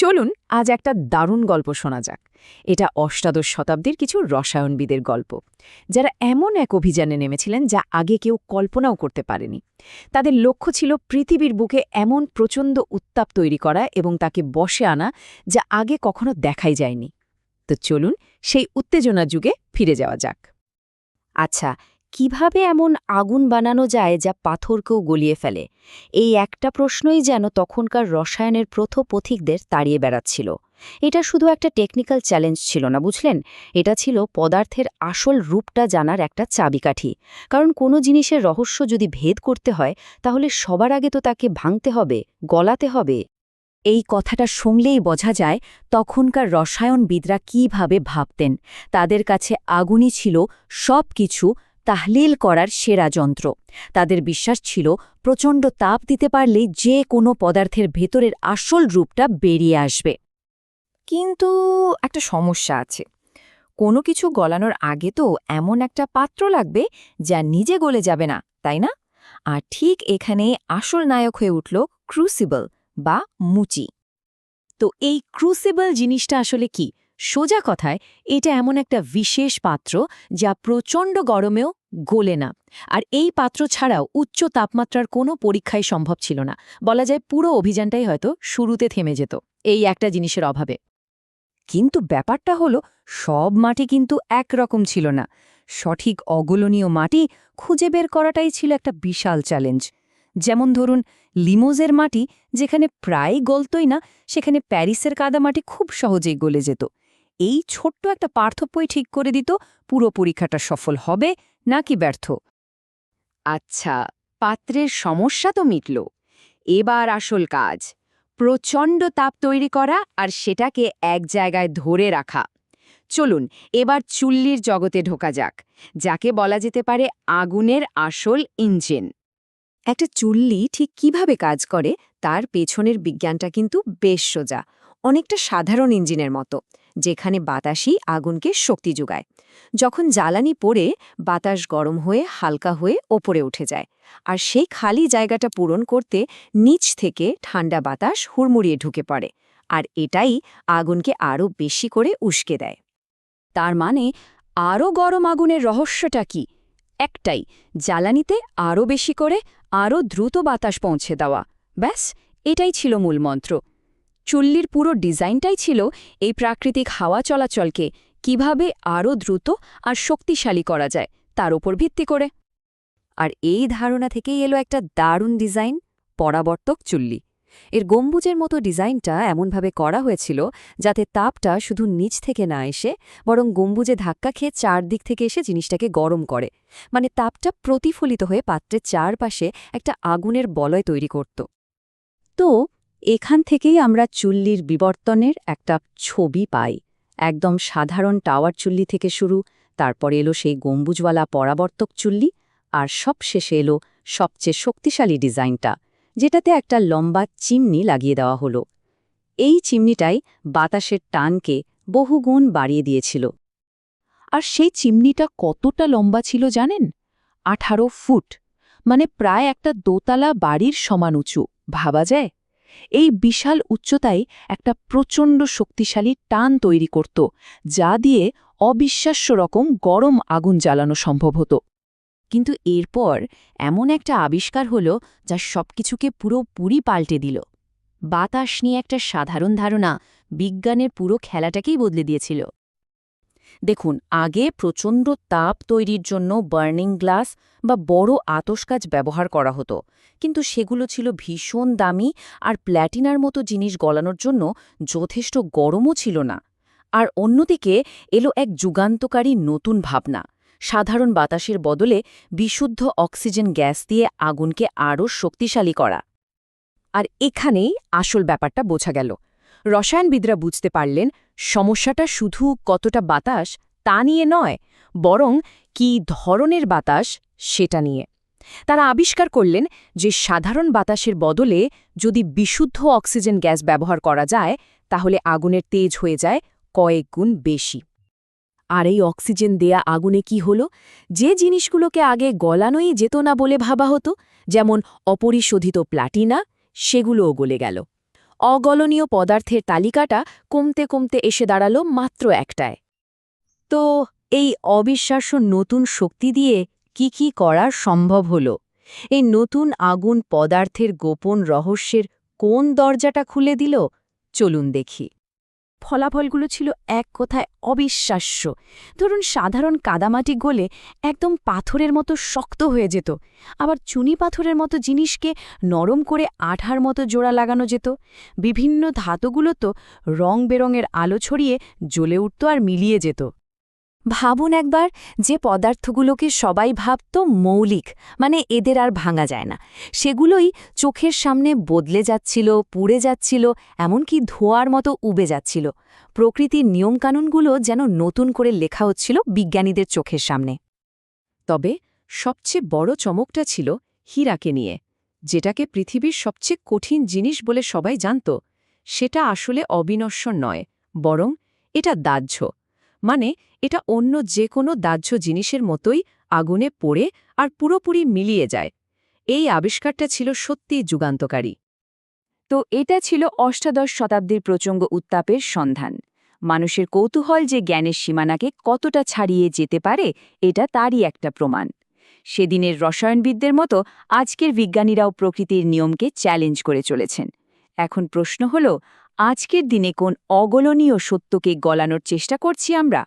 চলুন, আজ একটা দারুণ গল্প শোনা যাক। এটা অষ্টাদশ শতাব্দীর কিছু রসায়নবিদের গল্প, যারা এমন এক অভিযানে নেমেছিলেন যা আগে কেউ কল্পনাও করতে পারেনি। তাদের লক্ষ্য ছিল পৃথিবীর বুকে এমন প্রচণ্ড উত্তাপ তৈরি করা এবং তাকে বসে আনা যা আগে কখনো দেখাই যায়নি। তো চলুন, সেই উত্তেজনা যুগে ফিরে যাওয়া যাক। আচ্ছা কীভাবে এমন আগুন বানানো যায় যা পাথরকেও গলিয়ে ফেলে? এই একটা প্রশ্নই যেন তখনকার রসায়নের প্রথপথিকদের তাড়িয়ে বেড়াচ্ছিল। এটা শুধু একটা টেকনিক্যাল চ্যালেঞ্জ ছিল না, বুঝলেন? এটা ছিল পদার্থের আসল রূপটা জানার একটা চাবিকাঠি। কারণ কোনো জিনিসের রহস্য যদি ভেদ করতে হয়, তাহলে সবার আগে তো তাকে ভাঙতে হবে, গলাতে হবে। এই কথাটা শুনলেই বোঝা যায় তখনকার রসায়নবিদরা কীভাবে ভাবতেন। তাদের কাছে আগুনই ছিল সব কিছু তাহলিল করার সেরা যন্ত্র। তাদের বিশ্বাস ছিল, প্রচণ্ড তাপ দিতে পারলে যে কোনো পদার্থের ভেতরের আসল রূপটা বেরিয়ে আসবে। কিন্তু একটা সমস্যা আছে। কোনো কিছু গলানোর আগে তো এমন একটা পাত্র লাগবে যা নিজে গলে যাবে না, তাই না? আর ঠিক এখানে আসল নায়ক হয়ে উঠল ক্রুসিবল বা মুচি। তো এই ক্রুসিবল জিনিসটা আসলে কি? সোজা কথায়, এটা এমন একটা বিশেষ পাত্র যা প্রচণ্ড গরমেও গলে না। আর এই পাত্র ছাড়াও উচ্চ তাপমাত্রার কোনো পরীক্ষাই সম্ভব ছিল না। বলা যায় পুরো অভিযানটাই হয়তো শুরুতে থেমে যেত, এই একটা জিনিসের অভাবে। কিন্তু ব্যাপারটা হলো, সব মাটি কিন্তু একরকম ছিল না। সঠিক অগলনীয় মাটি খুঁজে বের করাটাই ছিল একটা বিশাল চ্যালেঞ্জ। যেমন ধরুন, লিমোজের মাটি যেখানে প্রায় গলতই না, সেখানে প্যারিসের কাদামাটি খুব সহজেই গলে যেত। এই ছোট্ট একটা পার্থক্যই ঠিক করে দিত, পুরো পরীক্ষাটা সফল হবে নাকি ব্যর্থ। আচ্ছা পাত্রের সমস্যা তো মিটল। এবার আসল কাজ। প্রচণ্ড তাপ তৈরি করা আর সেটাকে এক জায়গায় ধরে রাখা। চলুন, এবার চুল্লির জগতে ঢোকা যাক, যাকে বলা যেতে পারে আগুনের আসল ইঞ্জিন। একটা চুল্লি ঠিক কীভাবে কাজ করে, তার পেছনের বিজ্ঞানটা কিন্তু বেশ সোজা। অনেকটা সাধারণ ইঞ্জিনের মতো, যেখানে বাতাসই আগুনকে শক্তি যোগায়। যখন জ্বালানি পড়ে, বাতাস গরম হয়ে, হালকা হয়ে ওপরে উঠে যায়, আর সেই খালি জায়গাটা পূরণ করতে নিচ থেকে ঠান্ডা বাতাস হুড়মুড়িয়ে ঢুকে পড়ে, আর এটাই আগুনকে আরও বেশি করে উস্কে দেয়। তার মানে আরও গরম আগুনের রহস্যটা কি? একটাই, জ্বালানিতে আরও বেশি করে, আরও দ্রুত বাতাস পৌঁছে দেওয়া। ব্যাস, এটাই ছিল মূল মন্ত্র। চুল্লির পুরো ডিজাইনটাই ছিল এই প্রাকৃতিক হাওয়া চলাচলকে কীভাবে আরও দ্রুত আর শক্তিশালী করা যায় তার উপর ভিত্তি করে। আর এই ধারণা থেকেই এলো একটা দারুণ ডিজাইন, পরাবর্তক চুল্লি। এর গম্বুজের মতো ডিজাইনটা এমনভাবে করা হয়েছিল যাতে তাপটা শুধু নিচ থেকে না এসে, বরং গম্বুজে ধাক্কা খেয়ে চারদিক থেকে এসে জিনিসটাকে গরম করে। মানে তাপটা প্রতিফলিত হয়ে পাত্রের চারপাশে একটা আগুনের বলয় তৈরি করত। তো এখান থেকেই আমরা চুল্লির বিবর্তনের একটা ছবি পাই। একদম সাধারণ টাওয়ার চুল্লি থেকে শুরু, তারপর এলো সেই গম্বুজওয়ালা পরাবর্তক চুল্লি, আর সবশেষে এলো সবচেয়ে শক্তিশালী ডিজাইনটা, যেটাতে একটা লম্বা চিমনি লাগিয়ে দেওয়া হলো। এই চিমনিটাই বাতাসের টানকে বহুগুণ বাড়িয়ে দিয়েছিল। আর সেই চিমনিটা কতটা লম্বা ছিল জানেন? আঠারো ফুট মানে প্রায় একটা দোতলা বাড়ির সমান উঁচু, ভাবা যায়? এই বিশাল উচ্চতায় একটা প্রচণ্ড শক্তিশালী টান তৈরি করত, যা দিয়ে অবিশ্বাস্য রকম গরম আগুন জ্বালানো সম্ভব হতো। কিন্তু এরপর এমন একটা আবিষ্কার হল যা সবকিছুকে পুরোপুরি পাল্টে দিল। বাতাস নিয়ে একটা সাধারণ ধারণা বিজ্ঞানের পুরো খেলাটাকেই বদলে দিয়েছিল। দেখুন, আগে প্রচণ্ড তাপ তৈরির জন্য বার্নিং গ্লাস বা বড় আতসকাজ ব্যবহার করা হতো। কিন্তু সেগুলো ছিল ভীষণ দামি আর প্ল্যাটিনার মতো জিনিস গলানোর জন্য যথেষ্ট গরমও ছিল না। আর অন্যদিকে এলো এক যুগান্তকারী নতুন ভাবনা। সাধারণ বাতাসের বদলে বিশুদ্ধ অক্সিজেন গ্যাস দিয়ে আগুনকে আরও শক্তিশালী করা। আর এখানেই আসল ব্যাপারটা বোঝা গেল। রসায়নবিদরা বুঝতে পারলেন সমস্যাটা শুধু কতটা বাতাস তা নিয়ে নয়, বরং কি ধরনের বাতাস সেটা নিয়ে। তারা আবিষ্কার করলেন যে সাধারণ বাতাসের বদলে যদি বিশুদ্ধ অক্সিজেন গ্যাস ব্যবহার করা যায়, তাহলে আগুনের তেজ হয়ে যায় কয়েক গুণ বেশি। আর এই অক্সিজেন দেয়া আগুনে কি হলো? যে জিনিসগুলোকে আগে গলানোই যেত না বলে ভাবা হতো, যেমন অপরিশোধিত প্লাটিনা, সেগুলোও গলে গেল। অগলনীয় পদার্থের তালিকাটা কমতে কমতে এসে দাঁড়াল মাত্র একটায়। তো এই অবিশ্বাস্য নতুন শক্তি দিয়ে কি কি করা সম্ভব হল? এই নতুন আগুন পদার্থের গোপন রহস্যের কোন দরজাটা খুলে দিল? চলুন দেখি। ফলাফলগুলো ছিল এক কথায় অবিশ্বাস্য। ধরুন, সাধারণ কাদামাটি গলে একদম পাথরের মতো শক্ত হয়ে যেত। আবার চুনি পাথরের মতো জিনিসকে নরম করে আঠার মতো জোড়া লাগানো যেত। বিভিন্ন ধাতুগুলো তো রং বেরঙের আলো ছড়িয়ে জ্বলে উঠত আর মিলিয়ে যেত। ভাবুন একবার যে পদার্থগুলোকে সবাই ভাবত মৌলিক মানে এদের আর ভাঙা যায় না। সেগুলোই চোখের সামনে বদলে যাচ্ছিল, পুড়ে যাচ্ছিল, এমনকি ধোয়ার মতো উবে যাচ্ছিল। প্রকৃতির নিয়মকানুনগুলো যেন নতুন করে লেখা হচ্ছিল বিজ্ঞানীদের চোখের সামনে। তবে সবচেয়ে বড় চমকটা ছিল হীরাকে নিয়ে, যেটাকে পৃথিবীর সবচেয়ে কঠিন জিনিস বলে সবাই জানত। সেটা আসলে অবিনশ্বর নয়, বরং এটা দাহ্য। মানে এটা অন্য যে কোনো দাহ্য জিনিসের মতোই আগুনে পড়ে আর পুরোপুরি মিলিয়ে যায়। এই আবিষ্কারটা ছিল সত্যিই যুগান্তকারী। তো এটা ছিল অষ্টাদশ শতাব্দীর প্রচঙ্গ উত্তাপের সন্ধান। মানুষের কৌতূহল যে জ্ঞানের সীমানাকে কতটা ছাড়িয়ে যেতে পারে, এটা তারই একটা প্রমাণ। সেদিনের রসায়নবিদদের মতো আজকের বিজ্ঞানীরাও প্রকৃতির নিয়মকে চ্যালেঞ্জ করে চলেছেন। এখন প্রশ্ন হল আজকের দিনে কোন অগলনীয় সত্যকে গলানোর চেষ্টা করছি আমরা।